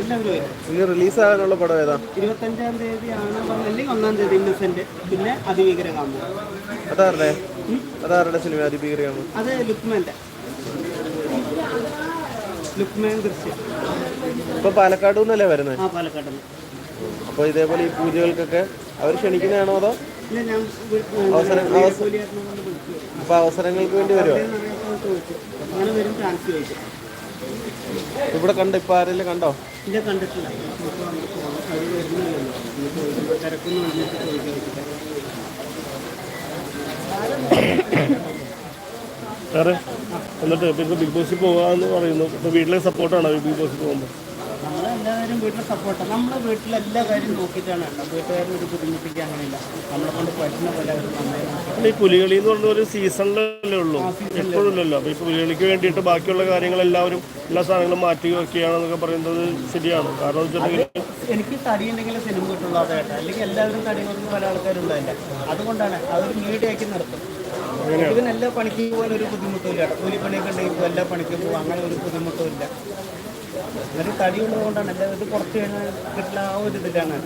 ഇനി റിലീസ് ആകാനുള്ള പടം ഏതാ? ഇരുപത്തഞ്ചാം തീയതിയാണ് പറഞ്ഞില്ലെങ്കിൽ ഒന്നാം തീയതി ഇന്നസെന്റ്. പിന്നെ അതിഭീകര കാമ അതാരുടെ അതാരുടെ സിനിമ അതിഭീകരമാണ് അത് ലുക്മാന്റെ. ലുക്മാൻ ദൃശ്യം. ഇപ്പൊ പാലക്കാട് നിന്നല്ലേ വരുന്നത് ആ പാലക്കാട് അപ്പോൾ ഇതേപോലെ ഈ പൂജകൾക്കൊക്കെ അവർ ക്ഷണിക്കുന്നതാണോ അതോ അവസരം അപ്പൊ അവസരങ്ങൾക്ക് വേണ്ടി വരുമോ ഇവിടെ കണ്ടോ? ഇപ്പൊ ആരെല്ലാം കണ്ടോ? ഇല്ല കണ്ടിട്ടില്ല. അത് വരുന്നില്ലല്ലോ തിരക്കൊന്നും വന്നിട്ട് ചോദിക്കാൻ എന്നിട്ട് ഇപ്പൊ ഇപ്പൊ ബിഗ് ബോസിൽ പോകാമെന്ന് പറയുന്നു. ഇപ്പൊ വീട്ടിലെ സപ്പോർട്ടാണ് ബിഗ് ബോസിൽ പോകുമ്പോൾ നമ്മളെല്ലാവരും വീട്ടിൽ സപ്പോർട്ട് നമ്മൾ വീട്ടിലെ എല്ലാ കാര്യം നോക്കിയിട്ടാണ് കേട്ടോ വീട്ടുകാരും ഒരു ബുദ്ധിമുട്ടിക്കുക അങ്ങനെയില്ല. നമ്മളെ കൊണ്ട് പറ്റുന്ന പോലെ അവർ നന്നായി ഈ പുലികളി എന്ന് പറഞ്ഞ ഒരു സീസണിലല്ലേ ഉള്ളൂ? എപ്പോഴുമില്ലല്ലോ. അപ്പൊ ഈ പുലികളിക്ക് വേണ്ടിയിട്ട് ബാക്കിയുള്ള കാര്യങ്ങളെല്ലാവരും എല്ലാ സാധനങ്ങളും മാറ്റി വെക്കുകയാണെന്നൊക്കെ പറയുന്നത് ശരിയാണ്. കാരണം വെച്ചിട്ടുണ്ടെങ്കിൽ എനിക്ക് തടി ഉണ്ടെങ്കിൽ സിനിമ കിട്ടുള്ളൂ അതായിട്ട് അല്ലെങ്കിൽ എല്ലാവരും തടി പല ആൾക്കാരും അതുകൊണ്ടാണ് അതൊരു മീഡിയയാക്കി നിർത്തും ഇതിന് എല്ലാ പണിക്ക് പോകാൻ ഒരു ബുദ്ധിമുട്ടും ഇല്ല. കൂലിപ്പണിയൊക്കെ ഉണ്ടെങ്കിൽ എല്ലാ പണിക്കും പോകും. അങ്ങനെ ഒരു ബുദ്ധിമുട്ടും ഇല്ല. എന്നിട്ട് തടി ഉള്ളതുകൊണ്ടാണ് എല്ലാവരും ഇത് കുറച്ച് കഴിഞ്ഞാൽ കിട്ടുന്ന ആ ഒരു ഇതിലാണ്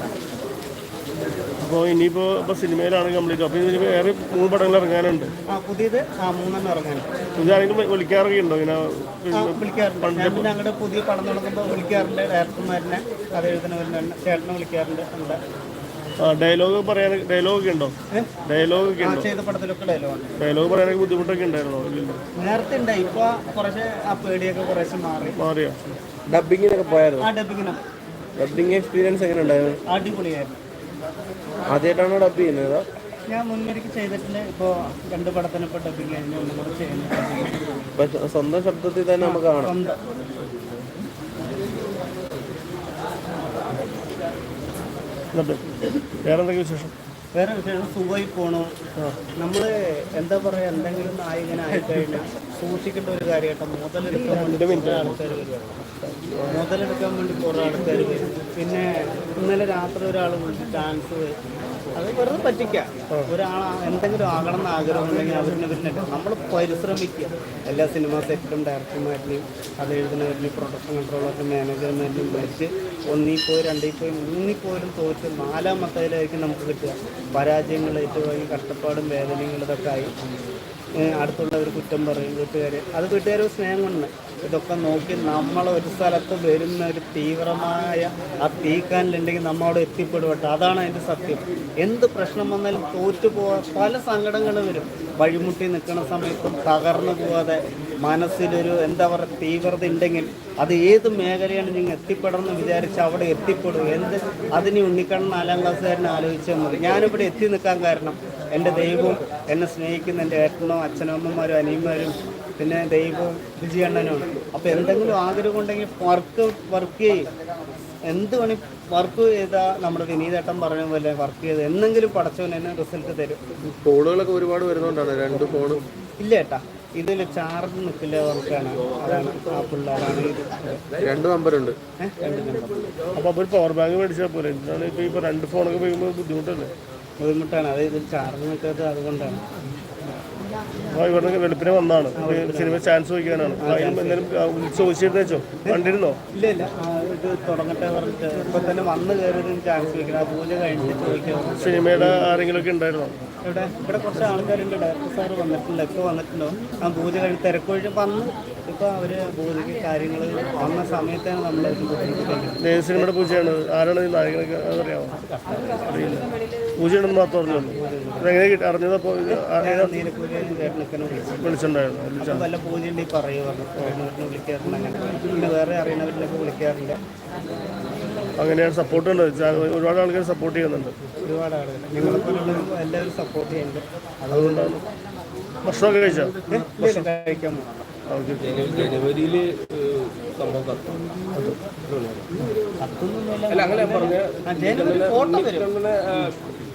അപ്പോൾ ഇനിയിപ്പോൾ ഇപ്പോൾ സിനിമയിലാണ് കംപ്ലീറ്റ് അപ്പോൾ ഇതിന് വേറെ മൂന്ന് പടങ്ങൾ ഇറങ്ങാനുണ്ട്. ആ പുതിയത് ആ മൂന്നെണ്ണം ഇറങ്ങാനുണ്ട്. ഇതാരെങ്കിലും വിളിക്കാറൊക്കെ ഉണ്ടോ ഇങ്ങനെ ആ, വിളിക്കാറുണ്ട്. ഞാൻ പിന്നെ അങ്ങോട്ട് പുതിയ പടം തുടങ്ങുമ്പോൾ വിളിക്കാറുണ്ട് ഡയറക്ടർമാരിനെ കഥ എഴുതുന്നവരിനെ ചേട്ടനെ വിളിക്കാറുണ്ട്. ഉണ്ട്. ഡയലോഗ് പറയാൻ ഡയലോഗൊക്കെ ഉണ്ടോ? ഡയലോഗ് ഒക്കെ ഉണ്ടോ? ചെയ്ത പടത്തിലൊക്കെ ഡയലോഗുണ്ട് ഡയലോഗ് പറയാനൊക്കെ ബുദ്ധിമുട്ടൊക്കെ ഉണ്ടായിരുന്നോ? നേരത്തെ ഉണ്ടായി. ഇപ്പൊ കുറച്ച് ആ പേടിയൊക്കെ കുറേശ്ശെ മാറി. മാറിയോ? ഡബിങ്ങിനൊക്കെ പോയായിരുന്നു? ആ ഡബിങ്ങിന് ഡബിങ് എക്സ്പീരിയൻസ് എങ്ങനെ ഉണ്ടായിരുന്നു? അടിപൊളിയായിരുന്നു. ആദ്യമായിട്ടാണോ ഡബ് ചെയ്യുന്നത് ഞാൻ മുന്നേക്ക് ചെയ്തിട്ടുണ്ട്. ഇപ്പോൾ രണ്ട് പടത്തിനൊപ്പം ഡബിങ് കഴിഞ്ഞു ഒന്നും കൂടെ ചെയ്യുന്നു സ്വന്തം ശബ്ദത്തിൽ തന്നെ നമുക്ക് കാണാം സ്വന്തം എന്നിട്ട് വേറെ എന്തൊക്കെ വിശേഷം? വേറെ വിശേഷം സുഖമായി പോണു. നമ്മൾ എന്താ പറയുക എന്തെങ്കിലും നായകനായി കഴിഞ്ഞാൽ സൂക്ഷിക്കേണ്ട ഒരു കാര്യമായിട്ട് മുതലെടുക്കാൻ വേണ്ടി കുറേ ആൾക്കാർ വരും മുതലെടുക്കാൻ വേണ്ടി കുറേ ആൾക്കാർ വരും പിന്നെ ഇന്നലെ രാത്രി ഒരാൾ വിളിച്ച് ഡാൻസ് അത് വെറുതെ പറ്റിക്കാം. ഒരാൾ എന്തെങ്കിലും ആകണം എന്ന് ആഗ്രഹം ഉണ്ടെങ്കിൽ അവരിനെ വരുന്നില്ല നമ്മൾ പരിശ്രമിക്കുക എല്ലാ സിനിമ സെറ്റും ഡയറക്ടർമാരിലെയും അത് എഴുതുന്നവരിലെയും പ്രൊഡക്ഷൻ കൺട്രോളൊക്കെ മാനേജർമാരിലെയും വിളിച്ച് ഒന്നിൽ പോയി രണ്ടിൽ പോയി മൂന്നിൽ പോലും തോറ്റ് നാലാമത്തേലായിരിക്കും നമുക്ക് കിട്ടുക. പരാജയങ്ങൾ ഏറ്റവും കഷ്ടപ്പാടും വേദനയും ഇതൊക്കെ ആയി. അടുത്തുള്ളവർ കുറ്റം പറയും വീട്ടുകാർ അത് വീട്ടുകാർ സ്നേഹം കൊണ്ട് ഇതൊക്കെ നോക്കി നമ്മൾ ഒരു സ്ഥലത്ത് വരുന്ന ഒരു തീവ്രമായ ആ തീക്കാനിലുണ്ടെങ്കിൽ നമ്മളവിടെ എത്തിപ്പെടുവട്ടെ അതാണ് അതിന്റെ സത്യം. എന്ത് പ്രശ്നം വന്നാലും തോറ്റു പോവാ പല സങ്കടങ്ങളും വരും. വഴിമുട്ടി നിൽക്കുന്ന സമയത്തും തകർന്നു പോവാതെ മനസ്സിലൊരു എന്താ പറയുക തീവ്രത ഉണ്ടെങ്കിൽ അത് ഏത് മേഖലയാണ് നിങ്ങൾ എത്തിപ്പെടണം എന്ന് വിചാരിച്ച് അവിടെ എത്തിപ്പെടും. എന്ത്? അതിന് ഉണ്ണിക്കണ്ണൻ നാലാം ക്ലാസ്സുകാരനെ ആലോചിച്ചാൽ മതി. ഞാനിവിടെ എത്തി നിൽക്കാൻ കാരണം എന്റെ ദൈവവും എന്നെ സ്നേഹിക്കുന്ന എന്റെ ഏട്ടനോ അച്ഛനോ അമ്മമാരും അനിയന്മാരും പിന്നെ ദൈവവും വിജയണ്ണനുമാണ് അപ്പോൾ എന്തെങ്കിലും ആഗ്രഹം ഉണ്ടെങ്കിൽ വർക്ക് വർക്ക് ചെയ്യും. എന്ത് പണി വർക്ക് ചെയ്താൽ നമ്മുടെ വിനീതേട്ടൻ പറഞ്ഞ പോലെ വർക്ക് ചെയ്ത് എന്തെങ്കിലും പടച്ചവൻ എന്നെ റിസൾട്ട് തരും. ഫോണുകളൊക്കെ ഒരുപാട് വരുന്നോണ്ടാണ് രണ്ട് ഫോണും ഇല്ല ഏട്ടാ ഇതിൽ ചാർജ് നിൽക്കില്ല വർക്കാണ്. അതാണ് ആ പിള്ളേരാണ് രണ്ട് നമ്പറുണ്ട് അപ്പൊ രണ്ട് നമ്പർ ഒരു പവർ ബാങ്ക് മേടിച്ചാൽ പോലെ ഇപ്പോൾ രണ്ട് ഫോണൊക്കെ ഉപയോഗിക്കുമ്പോൾ ബുദ്ധിമുട്ടല്ലേ? ബുദ്ധിമുട്ടാണ്. അത് ഇതിൽ ചാർജ് നിൽക്കാത്തത് അതുകൊണ്ടാണ്. അപ്പോൾ ഇവിടെ വെളുപ്പിനെ വന്നാണ് സിനിമ ചാൻസ് ചോദിക്കാനാണ്. അതിനും എന്തെങ്കിലും ആ, വിളിച്ച് ചോദിച്ചിരുന്നു വെച്ചോ? കണ്ടിരുന്നോ? ഇല്ല ഇല്ല. ആ, ഇത് തുടങ്ങട്ടെ പറഞ്ഞിട്ട് ഇപ്പൊ തന്നെ വന്ന് കയറി ചാൻസ് ചോദിക്കണം. ആ പൂജ കഴിഞ്ഞിട്ട് ചോദിക്കാം. സിനിമയുടെ ആരെങ്കിലുമൊക്കെ ഉണ്ടായിരുന്നോ? ഇവിടെ ഇവിടെ കുറച്ച് ആൾക്കാരുണ്ട്. ഡയറക്ടർ സാറ് വന്നിട്ടുണ്ട്. ഒക്കെ വന്നിട്ടുണ്ടോ? ആ പൂജ കഴിഞ്ഞ് തിരക്കൊഴിച്ച് വന്ന് ഇപ്പൊ അവർ പൂജയ്ക്ക് കാര്യങ്ങൾ വന്ന സമയത്താണ് നമ്മൾ ദേവസ്വങ്ങളുടെ പൂജയാണ്. ആരാണ് ഈ നായകനൊക്കെ? അതറിയാമോ? അറിയില്ല. പൂജയുണ്ടെന്ന് മാത്രം അറിഞ്ഞുള്ളൂ. അതെങ്ങനെ കിട്ടി? അറിഞ്ഞതപ്പോൾ വിളിച്ചിട്ടുണ്ടായിരുന്നു. വല്ല പൂജ ഉണ്ടെങ്കിൽ പറയൂ പറഞ്ഞു വിളിക്കാറുണ്ട്. അങ്ങനെ. പിന്നെ വേറെ അറിയണവരിലൊക്കെ വിളിക്കാറുണ്ട്. അങ്ങനെയാണ് സപ്പോർട്ട് ഉണ്ട് ഒരുപാട് ആൾക്കാർ സപ്പോർട്ട് ചെയ്യുന്നുണ്ട്. ഒരുപാട് ആളുകൾ. എല്ലാവരും സപ്പോർട്ട് ചെയ്യുന്നുണ്ട്. അതുകൊണ്ടാണ്. ഭക്ഷണമൊക്കെ കഴിച്ചോ? കഴിക്കാൻ ജനുവരിയിൽ സംഭവം കത്തും. അല്ല അങ്ങനെ പറഞ്ഞ. ആ, ജനുവരി ഫോട്ടോ വരും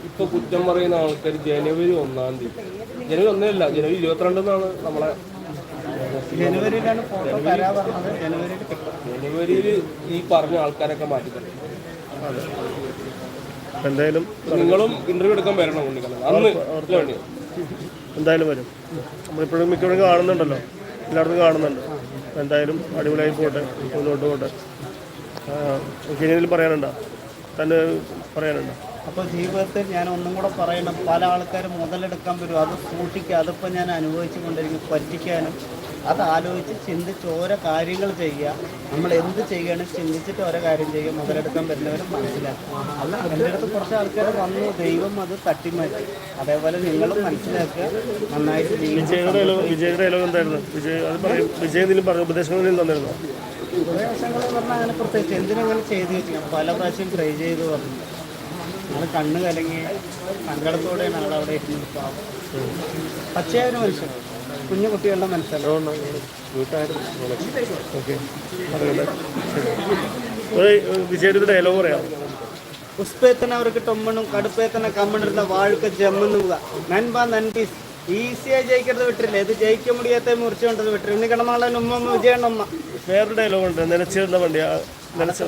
ഇപ്പൊ കുറ്റം പറയുന്ന ആൾക്കാർ ജനുവരി ഒന്നാം തീയതി. ജനുവരി ഒന്നല്ല ജനുവരി ഇരുപത്തിരണ്ടെന്നാണ് നമ്മളെ ജനുവരിയിലാണ് ഫോട്ടോ തരാ പറഞ്ഞത്. ജനുവരിയിൽ ജനുവരിയിൽ ഈ പറഞ്ഞ ആൾക്കാരൊക്കെ മാറ്റി തരും. എന്തായാലും നിങ്ങളും ഇന്റർവ്യൂ എടുക്കാൻ വരണം ഉണ്ണിക്കണം അന്ന് എന്തായാലും വരും. നമ്മളിപ്പോഴും മിക്കവരും കാണുന്നുണ്ടല്ലോ. എല്ലായിടത്തും കാണുന്നുണ്ട്. എന്തായാലും അടിപൊളിയായി പോട്ടെ മുന്നോട്ട് പോട്ടെ. എന്തെങ്കിലും പറയാനുണ്ടോ? തന്നെ പറയാനുണ്ടോ? അപ്പോൾ ജീവിതത്തിൽ ഞാൻ ഒന്നും കൂടെ പറയണം. പല ആൾക്കാരും മുതലെടുക്കാൻ വരും. അത് സൂക്ഷിക്കുക. അതിപ്പോൾ ഞാൻ അനുഭവിച്ചു കൊണ്ടിരിക്കും പറ്റിക്കാനും. അത് ആലോചിച്ച് ചിന്തിച്ച് ഓരോ കാര്യങ്ങൾ ചെയ്യുക. നമ്മൾ എന്ത് ചെയ്യണം ചിന്തിച്ചിട്ട് ഓരോ കാര്യം ചെയ്യുക. മുതലെടുക്കാൻ വരുന്നവരും മനസ്സിലാക്കുക അല്ല എന്റെ അടുത്ത് കുറച്ച് ആൾക്കാർ വന്നു. ദൈവം അത് തട്ടിമാറ്റി. അതേപോലെ നിങ്ങളും മനസ്സിലാക്കുക. നന്നായിട്ട് ജീവിക്കും ഉപദേശങ്ങൾ പറഞ്ഞാൽ അങ്ങനെ പ്രത്യേകിച്ച് എന്തിനങ്ങനെ ചെയ്തു വെച്ചാൽ പല പ്രാവശ്യം ട്രൈ ചെയ്ത് പറഞ്ഞു. ഞങ്ങൾ കണ്ണ് കലങ്ങി സങ്കടത്തോടെയാണ് ഞങ്ങൾ അവിടെ ഇരുന്നത്. പാവം. പച്ചയായ ഒരു മനുഷ്യൻ കുഞ്ഞു കുട്ടികളുടെ ഓക്കെ. ഡയലോഗ് പറയാം. പുഷ്പേത്തന അവർക്ക് ടൊമ്മണും കടുപ്പേത്തന കമ്മണിരുന്ന വാഴുക്ക ജമ്മുന്നുക നൻപ നൻപീസ്. ഈസിയായി ജയിക്കരുത് വിട്ടില്ല. ഇത് ജയിക്ക മുടിയാത്ത മുറിച്ചുകൊണ്ടത് വിട്ടില്ല. ഇന്ന് കിടമാളൻ ഉമ്മ വിജയണ്ണമ്മ വേറൊരു ഡയലോഗ് ഉണ്ട്. നിലച്ചിരുന്ന വണ്ടി ആ നനച്ച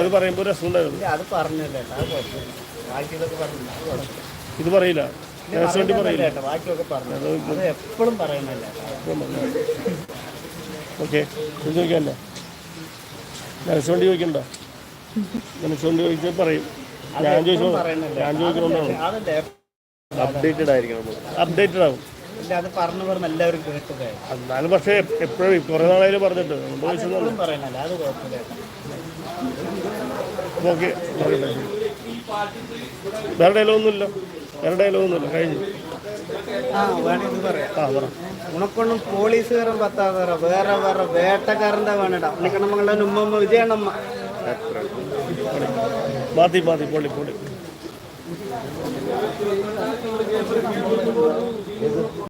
അത് പറയുമ്പോ ഒരു രസം ഉണ്ടായിരുന്നു ഇത് പറയില്ല. പറയില്ല. അത് എപ്പോഴും പറയുന്നില്ല ഓക്കെ നനച്ച വണ്ടി ചോദിക്കണ്ടോ? വണ്ടി ചോദിച്ചാൽ പറയും. ഞാൻ ചോദിച്ചോ ഞാൻ ചോദിക്കണോണ്ടാണ്. അപ്ഡേറ്റഡ് ആയിരിക്കണം അപ്ഡേറ്റഡ് ആവും. അത് പറഞ്ഞു പറഞ്ഞ് എല്ലാവരും കേട്ടതേ എന്നാലും പക്ഷേ എപ്പോഴും കുറേ നാളായാലും പറഞ്ഞിട്ട്. പറയുന്നില്ല അത് കുഴപ്പമില്ല ഓക്കെ. വേറെ ഡയലോഗ് ഒന്നുമില്ല. വേറെ ഡയലോഗ് ഒന്നുമില്ല. കഴിഞ്ഞു. ഉണക്കൊണ്ടും പോലീസുകാരൻ പത്താതറ വേറെ വേറെ വേട്ടക്കാരന്റെ വേണിടാം. ഉണ്ണിക്കണ്ണമ്മങ്ങളുടെ ഉമ്മമ്മ വിജയണ്ണമ്മ. മാതി മാതി പൊളി പൊളി.